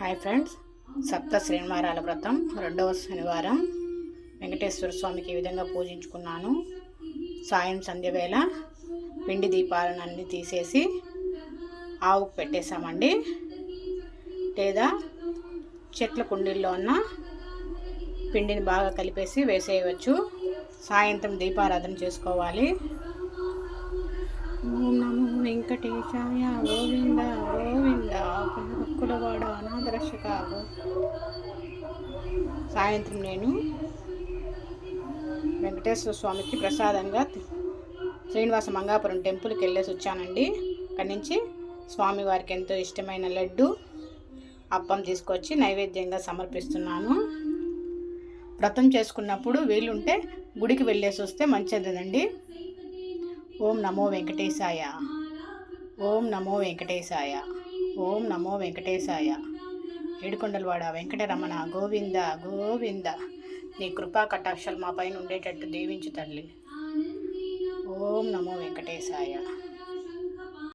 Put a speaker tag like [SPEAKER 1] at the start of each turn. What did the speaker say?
[SPEAKER 1] Hi friends. సప్త శ్రీనివారాల వ్రతం రెండవ శనివారం. వెంకటేశ్వర స్వామికి ఈ విధంగా పూజించుకున్నాను. సాయం సంధ్య వేళ పిండి దీపాలను అన్ని తీసేసి ఆవుకు పెట్టేశామండి. లేదా చెట్ల కుండీల్లో ఉన్న పిండిని బాగా కలిపేసి వేసేయవచ్చు. సాయంత్రం దీపారాధన చేసుకోవాలి. ఓం నమో వెంకటేశాయ గోవింద గోవింద కులవాడ అనాథరక్షక సాయంత్రం నేను వెంకటేశ్వర స్వామికి ప్రసాదంగా శ్రీనివాస మంగాపురం టెంపుల్కి వెళ్ళేసి వచ్చానండి. అక్కడి నుంచి స్వామివారికి ఎంతో ఇష్టమైన లడ్డు అప్పం తీసుకొచ్చి నైవేద్యంగా సమర్పిస్తున్నాను. వ్రతం చేసుకున్నప్పుడు వీలుంటే గుడికి వెళ్ళేసి వస్తే మంచిదండి. ఓం నమో వెంకటేశాయ. ఓం నమో వెంకటేశాయ. ఓం నమో వెంకటేశాయ. ఏడుకొండలవాడ వెంకటరమణ గోవింద గోవింద. నీ కృపా కటాక్షలు మా పైన ఉండేటట్టు దీవించు తల్లి. ఓం నమో వెంకటేశాయ.